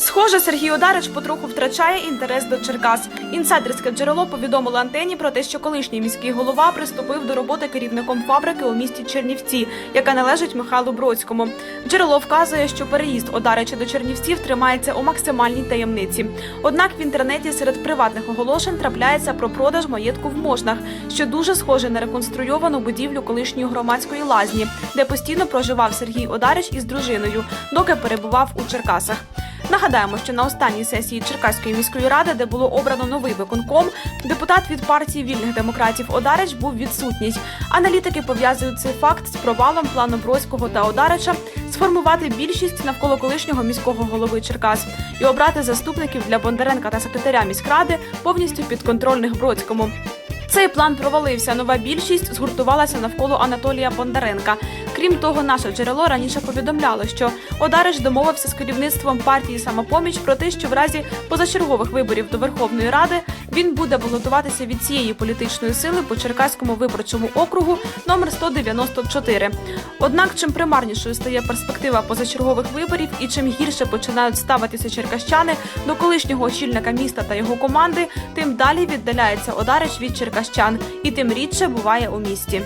Схоже, Сергій Одарич потроху втрачає інтерес до Черкас. Інсайдерське джерело повідомило антені про те, що колишній міський голова приступив до роботи керівником фабрики у місті Чернівці, яка належить Михайлу Бродському. Джерело вказує, що переїзд Одарича до Чернівців тримається у максимальній таємниці. Однак в інтернеті серед приватних оголошень трапляється про продаж маєтку в Мошнах, що дуже схоже на реконструйовану будівлю колишньої громадської лазні, де постійно проживав Сергій Одарич із дружиною, доки перебував у Черкасах. Нагадаємо, що на останній сесії Черкаської міської ради, де було обрано новий виконком, депутат від партії вільних демократів Одарич був відсутній. Аналітики пов'язують цей факт з провалом плану Бродського та Одарича сформувати більшість навколо колишнього міського голови Черкас і обрати заступників для Бондаренка та секретаря міськради повністю підконтрольних Бродському. Цей план провалився. Нова більшість згуртувалася навколо Анатолія Бондаренка. Крім того, наше джерело раніше повідомляло, що Одариш домовився з керівництвом партії самопоміч про те, що в разі позачергових виборів до Верховної Ради він буде балотуватися від цієї політичної сили по Черкаському виборчому округу номер 194. Однак, чим примарнішою стає перспектива позачергових виборів і чим гірше починають ставитися черкащани до колишнього очільника міста та його команди, тим далі віддаляється Одарич від черкащан і тим рідше буває у місті.